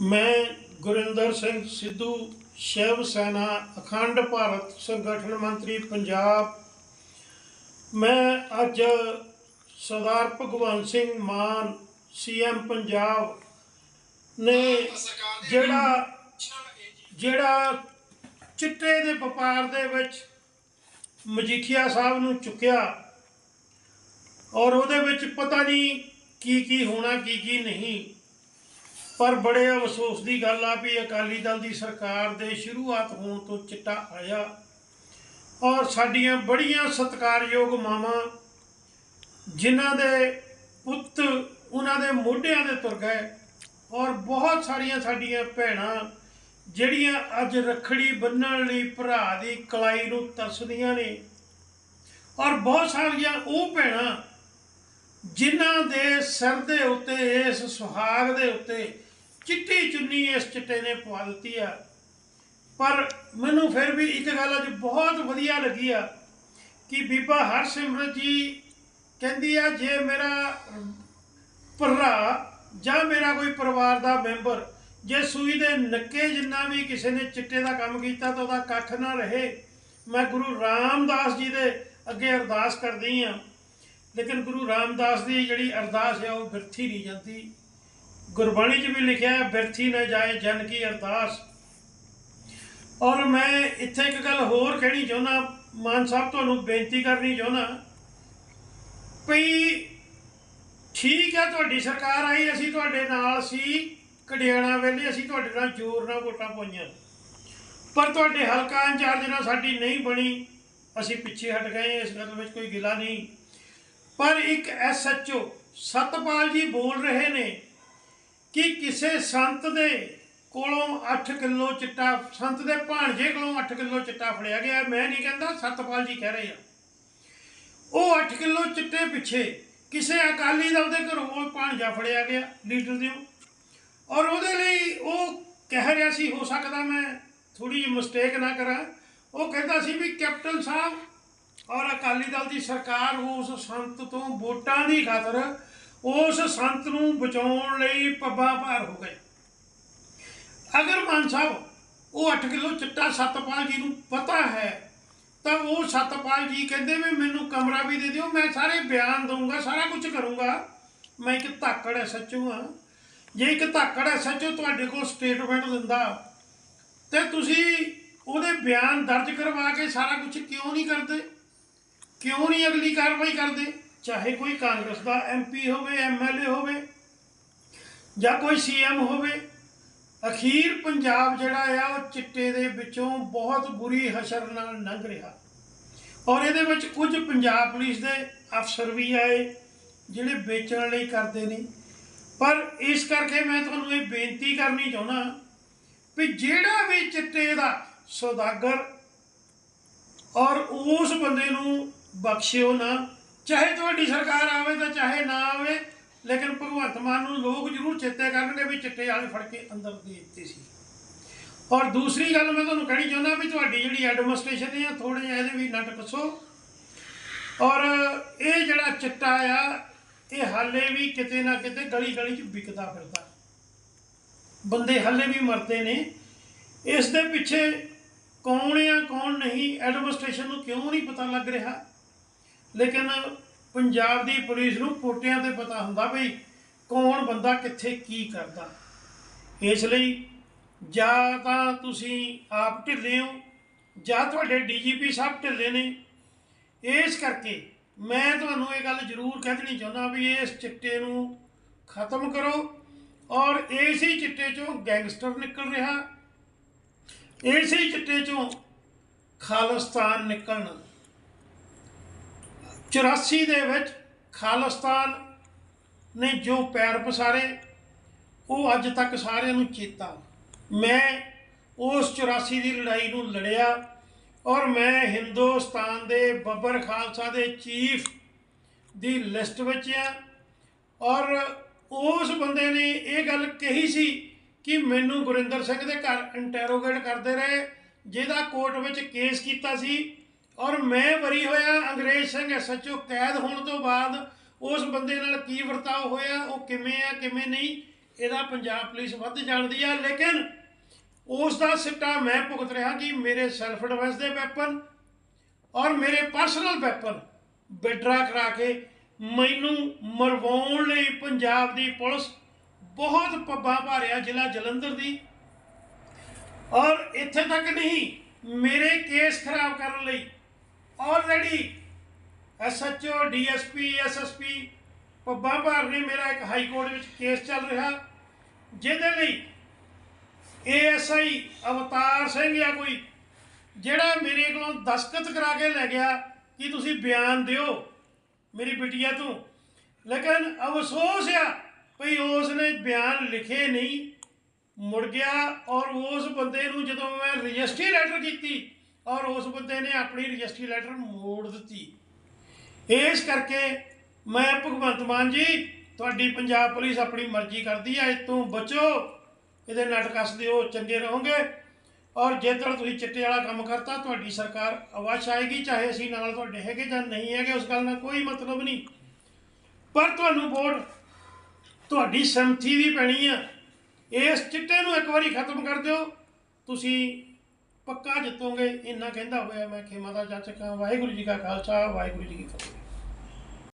ਮੈਂ ਗੁਰਿੰਦਰ ਸਿੰਘ ਸਿੱਧੂ, ਸ਼ਿਵ ਸੈਨਾ, ਅਖੰਡ ਭਾਰਤ ਸੰਗਠਨ ਮੰਤਰੀ ਪੰਜਾਬ। ਮੈਂ ਅੱਜ ਸਰਦਾਰ ਭਗਵੰਤ ਸਿੰਘ ਮਾਨ ਸੀਐਮ ਪੰਜਾਬ ਨੇ ਜਿਹੜਾ ਜਿਹੜਾ ਚਿੱਟੇ ਦੇ ਵਪਾਰ ਦੇ ਵਿੱਚ ਮਜੀਠੀਆ ਸਾਹਿਬ ਨੂੰ ਚੁੱਕਿਆ ਔਰ ਉਹਦੇ ਵਿੱਚ ਪਤਾ ਨਹੀਂ ਕੀ ਕੀ ਹੋਣਾ, ਕੀ ਕੀ ਨਹੀਂ। ਪਰ ਬੜੇ ਅਫਸੋਸ ਦੀ ਗੱਲ ਆ ਵੀ ਅਕਾਲੀ ਦਲ ਦੀ ਸਰਕਾਰ ਦੇ ਸ਼ੁਰੂਆਤ ਹੋਣ ਤੋਂ ਚਿੱਟਾ ਆਇਆ। ਔਰ ਸਾਡੀਆਂ ਬੜੀਆਂ ਸਤਿਕਾਰਯੋਗ ਮਾਵਾਂ, ਜਿਨ੍ਹਾਂ ਦੇ ਪੁੱਤ ਉਹਨਾਂ ਦੇ ਮੋਢਿਆਂ ਦੇ ਤੁਰ ਗਏ ਔਰ ਬਹੁਤ ਸਾਰੀਆਂ ਸਾਡੀਆਂ ਭੈਣਾਂ ਜਿਹੜੀਆਂ ਅੱਜ ਰੱਖੜੀ ਬੰਨਣ ਲਈ ਭਰਾ ਦੀ ਕਲਾਈ ਨੂੰ ਤਰਸਦੀਆਂ ਨੇ। ਔਰ ਬਹੁਤ ਸਾਰੀਆਂ ਉਹ ਭੈਣਾਂ ਜਿਨ੍ਹਾਂ ਦੇ ਸਿਰ ਦੇ ਉੱਤੇ, ਇਸ ਸੁਹਾਗ ਦੇ ਉੱਤੇ ਚਿੱਟੀ ਚੁੰਨੀ ਇਸ ਚਿੱਟੇ ਨੇ ਪਵਾ ਦਿੱਤੀ ਆ। ਪਰ ਮੈਨੂੰ ਫਿਰ ਵੀ ਇੱਕ ਗੱਲ ਅੱਜ ਬਹੁਤ ਵਧੀਆ ਲੱਗੀ ਆ ਕਿ ਬੀਬਾ ਹਰਸਿਮਰਤ ਜੀ ਕਹਿੰਦੀ ਆ, ਜੇ ਮੇਰਾ ਭਰਾ ਜਾਂ ਮੇਰਾ ਕੋਈ ਪਰਿਵਾਰ ਦਾ ਮੈਂਬਰ ਜੇ ਸੂਈ ਦੇ ਨੱਕੇ ਜਿੰਨਾ ਵੀ ਕਿਸੇ ਨੇ ਚਿੱਟੇ ਦਾ ਕੰਮ ਕੀਤਾ ਤਾਂ ਉਹਦਾ ਕੱਖ ਨਾ ਰਹੇ, ਮੈਂ ਗੁਰੂ ਰਾਮਦਾਸ ਜੀ ਦੇ ਅੱਗੇ ਅਰਦਾਸ ਕਰਦੀ ਆ। ਲੇਕਿਨ ਗੁਰੂ ਰਾਮਦਾਸ ਦੀ ਜਿਹੜੀ ਅਰਦਾਸ ਹੈ ਉਹ ਬਿਰਥੀ ਨਹੀਂ ਜਾਂਦੀ। ਗੁਰਬਾਣੀ 'ਚ ਵੀ ਲਿਖਿਆ ਹੈ ਬਿਰਥੀ ਨਾ ਜਾਏ ਜਨ ਕੀ ਅਰਦਾਸ। ਔਰ ਮੈਂ ਇੱਥੇ ਇੱਕ ਗੱਲ ਹੋਰ ਕਹਿਣੀ ਚਾਹੁੰਦਾ, ਮਾਨ ਸਾਹਿਬ, ਤੁਹਾਨੂੰ ਬੇਨਤੀ ਕਰਨੀ ਚਾਹੁੰਦਾ, ਭਈ ਠੀਕ ਹੈ ਤੁਹਾਡੀ ਸਰਕਾਰ ਆਈ, ਅਸੀਂ ਤੁਹਾਡੇ ਨਾਲ ਸੀ ਕੜਿਆਣਾ ਵੇਲੇ ਅਸੀਂ ਤੁਹਾਡੇ ਨਾਲ ਜ਼ੋਰ ਨਾਲ ਵੋਟਾਂ ਪਾਈਆਂ। ਪਰ ਤੁਹਾਡੇ ਹਲਕਾ ਇੰਚਾਰਜ ਨਾਲ ਸਾਡੀ ਨਹੀਂ ਬਣੀ, ਅਸੀਂ ਪਿੱਛੇ ਹਟ ਗਏ, ਇਸ ਗੱਲ ਵਿੱਚ ਕੋਈ ਗਿਲਾ ਨਹੀਂ। ਪਰ ਇੱਕ ਐਸਐਚਓ ਸਤਪਾਲ ਜੀ ਬੋਲ ਰਹੇ ਨੇ ਕਿ ਕਿਸੇ ਸੰਤ ਦੇ ਕੋਲੋਂ 8 ਕਿਲੋ ਚਿੱਟਾ, ਸੰਤ ਦੇ ਭਾਣਜੇ ਕੋਲੋਂ 8 ਕਿਲੋ ਚਿੱਟਾ ਫੜਿਆ ਗਿਆ, ਮੈਂ ਨਹੀਂ ਕਹਿੰਦਾ ਸਤਪਾਲ ਜੀ ਕਹਿ ਰਹੇ ਆ। ਉਹ 8 ਕਿਲੋ ਚਿੱਟੇ ਪਿੱਛੇ ਕਿਸੇ ਅਕਾਲੀ ਦਲ ਦੇ ਘਰੋਂ ਉਹ ਭਾਂਜਾ ਫੜਿਆ ਗਿਆ, ਲੀਡਰ ਦਿਓ। ਔਰ ਉਹਦੇ ਲਈ ਉਹ ਕਹਿ ਰਿਹਾ ਸੀ, ਹੋ ਸਕਦਾ ਮੈਂ ਥੋੜੀ ਜਿਹੀ ਮਿਸਟੇਕ ਨਾ ਕਰਾਂ। ਉਹ ਕਹਿੰਦਾ ਸੀ ਵੀ ਕੈਪਟਨ ਸਾਹਿਬ ਔਰ ਅਕਾਲੀ ਦਲ ਦੀ ਸਰਕਾਰ ਉਸ ਸੰਤ ਤੋਂ ਵੋਟਾਂ ਦੀ ਖਾਤਰ ਉਸ ਸੰਤ ਨੂੰ ਬਚਾਉਣ ਲਈ ਪੱਬਾਂ ਭਾਰ ਹੋ ਗਏ। ਅਗਰ ਮਾਨ ਸਾਹਿਬ, ਉਹ 8 ਕਿਲੋ ਚਿੱਟਾ ਸਤਪਾਲ ਜੀ ਨੂੰ ਪਤਾ ਹੈ, ਤਾਂ ਉਹ ਸਤਪਾਲ ਜੀ ਕਹਿੰਦੇ ਵੀ ਮੈਨੂੰ ਕਮਰਾ ਵੀ ਦੇ ਦਿਓ, ਮੈਂ ਸਾਰੇ ਬਿਆਨ ਦਊਂਗਾ, ਸਾਰਾ ਕੁਝ ਕਰੂੰਗਾ। ਮੈਂ ਇੱਕ ਧਾਕੜ ਐਸਐਚਓ ਹਾਂ। ਜੇ ਇੱਕ ਧਾਕੜ ਐਸਐਚਓ ਤੁਹਾਡੇ ਕੋਲ ਸਟੇਟਮੈਂਟ ਦਿੰਦਾ, ਤੇ ਤੁਸੀਂ ਉਹਦੇ ਬਿਆਨ ਦਰਜ ਕਰਵਾ ਕੇ ਸਾਰਾ ਕੁਝ ਕਿਉਂ ਨਹੀਂ ਕਰਦੇ? ਕਿਉਂ ਨਹੀਂ ਅਗਲੀ ਕਾਰਵਾਈ ਕਰਦੇ? ਚਾਹੇ ਕੋਈ ਕਾਂਗਰਸ ਦਾ ਐਮਪੀ ਹੋਵੇ ਐਮਐਲਏ ਹੋਵੇ ਜਾਂ ਕੋਈ ਸੀਐਮ ਹੋਵੇ, ਅਖੀਰ ਪੰਜਾਬ ਜਿਹੜਾ ਆ, ਉਹ ਚਿੱਟੇ ਦੇ ਵਿੱਚੋਂ ਬਹੁਤ ਬੁਰੀ ਹਸ਼ਰ ਨਾਲ ਲੰਘ ਰਿਹਾ। ਔਰ ਇਹਦੇ ਵਿੱਚ ਕੁਝ ਪੰਜਾਬ ਪੁਲਿਸ ਦੇ ਅਫਸਰ ਵੀ ਆਏ, ਜਿਹੜੇ ਵੇਚਣ ਲਈ ਕਰਦੇ ਨੇ। ਪਰ ਇਸ ਕਰਕੇ ਮੈਂ ਤੁਹਾਨੂੰ ਇਹ ਬੇਨਤੀ ਕਰਨੀ ਚਾਹੁੰਦਾ ਵੀ ਜਿਹੜਾ ਵੀ ਚਿੱਟੇ ਦਾ ਸੌਦਾਗਰ ਔਰ ਉਸ ਬੰਦੇ ਨੂੰ ਬਖਸ਼ਿਓ ਨਾ। ਚਾਹੇ ਤੁਹਾਡੀ ਸਰਕਾਰ ਆਵੇ ਤਾਂ ਚਾਹੇ ਨਾ ਆਵੇ, ਲੇਕਿਨ ਭਗਵੰਤ ਮਾਨ ਨੂੰ ਲੋਕ ਜ਼ਰੂਰ ਚੇਤੇ ਕਰਨਗੇ ਵੀ ਚਿੱਟੇ ਵਾਲੇ ਫੜ ਕੇ ਅੰਦਰ ਦੇ ਦਿੱਤੇ ਸੀ। ਔਰ ਦੂਸਰੀ ਗੱਲ ਮੈਂ ਤੁਹਾਨੂੰ ਕਹਿਣੀ ਚਾਹੁੰਦਾ ਵੀ ਤੁਹਾਡੀ ਜਿਹੜੀ ਐਡਮਿਨਿਸਟ੍ਰੇਸ਼ਨ ਹੈ ਥੋੜੇ ਜਿਹਾ ਇਹਦੇ ਵੀ ਨਟ ਕੱਸੋ ਔਰ ਇਹ ਜਿਹੜਾ ਚਿੱਟਾ ਆ, ਇਹ ਹਾਲੇ ਵੀ ਕਿਤੇ ਨਾ ਕਿਤੇ ਗਲੀ ਗਲੀ 'ਚ ਵਿਕਦਾ ਫਿਰਦਾ। ਬੰਦੇ ਹਾਲੇ ਵੀ ਮਰਦੇ ਨੇ। ਇਸ ਦੇ ਪਿੱਛੇ ਕੌਣ ਆ, ਕੌਣ ਨਹੀਂ, ਐਡਮਿਨਿਸਟ੍ਰੇਸ਼ਨ ਨੂੰ ਕਿਉਂ ਨਹੀਂ ਪਤਾ ਲੱਗ ਰਿਹਾ? ਲੇਕਿਨ ਪੰਜਾਬ ਦੀ ਪੁਲਿਸ ਨੂੰ ਪੋਟਿਆਂ ਤੇ ਪਤਾ ਹੁੰਦਾ ਵੀ ਕੌਣ ਬੰਦਾ ਕਿੱਥੇ ਕੀ ਕਰਦਾ। ਇਸ ਲਈ ਜਾਂ ਤਾਂ ਤੁਸੀਂ ਆਪ ਢਿੱਲੇ ਹੋ, ਜਾਂ ਤੁਹਾਡੇ ਡੀਜੀਪੀ ਸਾਹਿਬ ਢਿੱਲੇ ਨੇ। ਇਸ ਕਰਕੇ ਮੈਂ ਤੁਹਾਨੂੰ ਇਹ ਗੱਲ ਜ਼ਰੂਰ ਕਹਿ ਦੇਣੀ ਚਾਹੁੰਦਾ ਵੀ ਇਸ ਚਿੱਟੇ ਨੂੰ ਖਤਮ ਕਰੋ ਔਰ ਇਸੇ ਚਿੱਟੇ ਚੋਂ ਗੈਂਗਸਟਰ ਨਿਕਲ ਰਿਹਾ। ਇਸੇ ਚਿੱਟੇ ਚੋਂ ਖਾਲਿਸਤਾਨ ਨਿਕਲਣਾ। 84 ਦੇ ਵਿੱਚ ਖਾਲਿਸਤਾਨ ਨੇ ਜੋ ਪੈਰ ਪਸਾਰੇ, ਉਹ ਅੱਜ ਤੱਕ ਸਾਰਿਆਂ ਨੂੰ ਚੇਤਾ। ਮੈਂ ਉਸ 84 ਦੀ ਲੜਾਈ ਨੂੰ ਲੜਿਆ ਔਰ ਮੈਂ ਹਿੰਦੁਸਤਾਨ ਦੇ ਬੱਬਰ ਖਾਲਸਾ ਦੇ ਚੀਫ ਦੀ ਲਿਸਟ ਵਿੱਚ ਆ ਔਰ ਉਸ ਬੰਦੇ ਨੇ ਇਹ ਗੱਲ ਕਹੀ ਸੀ ਕਿ ਮੈਨੂੰ ਗੁਰਿੰਦਰ ਸਿੰਘ ਦੇ ਘਰ ਇੰਟਰੋਗੇਟ ਕਰਦੇ ਰਹੇ, ਜਿਹਦਾ ਕੋਰਟ ਵਿੱਚ ਕੇਸ ਕੀਤਾ ਸੀ। ਔਰ ਮੈਂ ਵਰੀ ਹੋਇਆ ਅੰਗਰੇਜ਼ ਸਿੰਘ ਐਸਐਚਓ ਕੈਦ ਹੋਣ ਤੋਂ ਬਾਅਦ ਉਸ ਬੰਦੇ ਨਾਲ ਕੀ ਵਰਤਾਓ ਹੋਇਆ, ਉਹ ਕਿਵੇਂ ਆ, ਕਿਵੇਂ ਨਹੀਂ, ਇਹਦਾ ਪੰਜਾਬ ਪੁਲਿਸ ਵੱਧ ਜਾਣਦੀ ਆ। ਲੇਕਿਨ ਉਸ ਦਾ ਸਿੱਟਾ ਮੈਂ ਭੁਗਤ ਰਿਹਾ ਕਿ ਮੇਰੇ ਸੈਲਫ ਡਿਫੈਂਸ ਦੇ ਵੈਪਨ ਔਰ ਮੇਰੇ ਪਰਸਨਲ ਵੈਪਨ ਵਿਡਰਾ ਕਰਾ ਕੇ ਮੈਨੂੰ ਮਰਵਾਉਣ ਲਈ ਪੰਜਾਬ ਦੀ ਪੁਲਿਸ ਬਹੁਤ ਪੱਬਾਂ ਭਾਰਿਆ ਜ਼ਿਲ੍ਹਾ ਜਲੰਧਰ ਦੀ। ਔਰ ਇੱਥੇ ਤੱਕ ਨਹੀਂ, ਮੇਰੇ ਕੇਸ ਖਰਾਬ ਕਰਨ ਲਈ ਆਲਰੇਡੀ ਐਸਐਚਓ ਡੀਐਸਪੀ ਐਸਐਸਪੀ ਪੱਬਾਂ ਭਾਰ ਨੇ ਮੇਰਾ ਇੱਕ ਹਾਈ ਕੋਰਟ ਵਿੱਚ ਕੇਸ ਚੱਲ ਰਿਹਾ। ਜਿਹਦੇ ਲਈ ਏਐਸਆਈ ਅਵਤਾਰ ਸਿੰਘ ਜਾਂ ਕੋਈ, ਜਿਹੜਾ ਮੇਰੇ ਕੋਲੋਂ ਦਸਤਖਤ ਕਰਾ ਕੇ ਲੈ ਗਿਆ, ਕਿ ਤੁਸੀਂ ਬਿਆਨ ਦਿਓ ਮੇਰੀ ਬਿਟੀਆ ਤੋਂ? ਲੇਕਿਨ ਅਫਸੋਸ ਆ ਭਈ ਉਸ ਨੇ ਬਿਆਨ ਲਿਖੇ ਨਹੀਂ, ਮੁੜ ਗਿਆ ਔਰ ਉਸ ਬੰਦੇ ਨੂੰ ਜਦੋਂ ਮੈਂ ਰਜਿਸਟਰੀ ਲੈਟਰ ਕੀਤੀ ਔਰ ਉਸ ਬੰਦੇ ਨੇ ਆਪਣੀ ਰਜਿਸਟਰੀ ਲੈਟਰ ਮੋੜ ਦਿੱਤੀ। ਇਸ ਕਰਕੇ ਮੈਂ ਭਗਵੰਤ ਮਾਨ ਜੀ, ਤੁਹਾਡੀ ਪੰਜਾਬ ਪੁਲਿਸ ਆਪਣੀ ਮਰਜ਼ੀ ਕਰਦੀ ਹੈ, ਇਸ ਤੋਂ ਬਚੋ। ਇਹਦੇ ਨੱਟ ਕੱਸਦੇ ਹੋ ਚੰਗੇ ਰਹੋਗੇ। ਔਰ ਜੇਕਰ ਤੁਸੀਂ ਚਿੱਟੇ ਵਾਲਾ ਕੰਮ ਕਰਤਾ, ਤੁਹਾਡੀ ਸਰਕਾਰ ਅਵਸ਼ ਆਏਗੀ ਚਾਹੇ ਅਸੀਂ ਨਾਲ ਤੁਹਾਡੇ ਹੈਗੇ ਜਾਂ ਨਹੀਂ ਹੈਗੇ, ਉਸ ਗੱਲ ਨਾਲ ਕੋਈ ਮਤਲਬ ਨਹੀਂ। ਪਰ ਤੁਹਾਨੂੰ ਵੋਟ ਤੁਹਾਡੀ ਸੰਮਤੀ ਦੀ ਪੈਣੀ ਆ। ਇਸ ਚਿੱਟੇ ਨੂੰ ਇੱਕ ਵਾਰੀ ਖਤਮ ਕਰ ਦਿਓ। ਤੁਸੀਂ ਪੱਕਾ ਜਿੱਤੋਗੇ, ਇੰਨਾ ਕਹਿੰਦਾ ਹੋਇਆ ਮੈਂ ਖੇਮਾ ਦਾ ਜੱਜ ਕਾ ਵਾਹਿਗੁਰੂ ਜੀ ਕਾ ਖਾਲਸਾ, ਵਾਹਿਗੁਰੂ ਜੀ ਕੀ ਫਤਿਹ।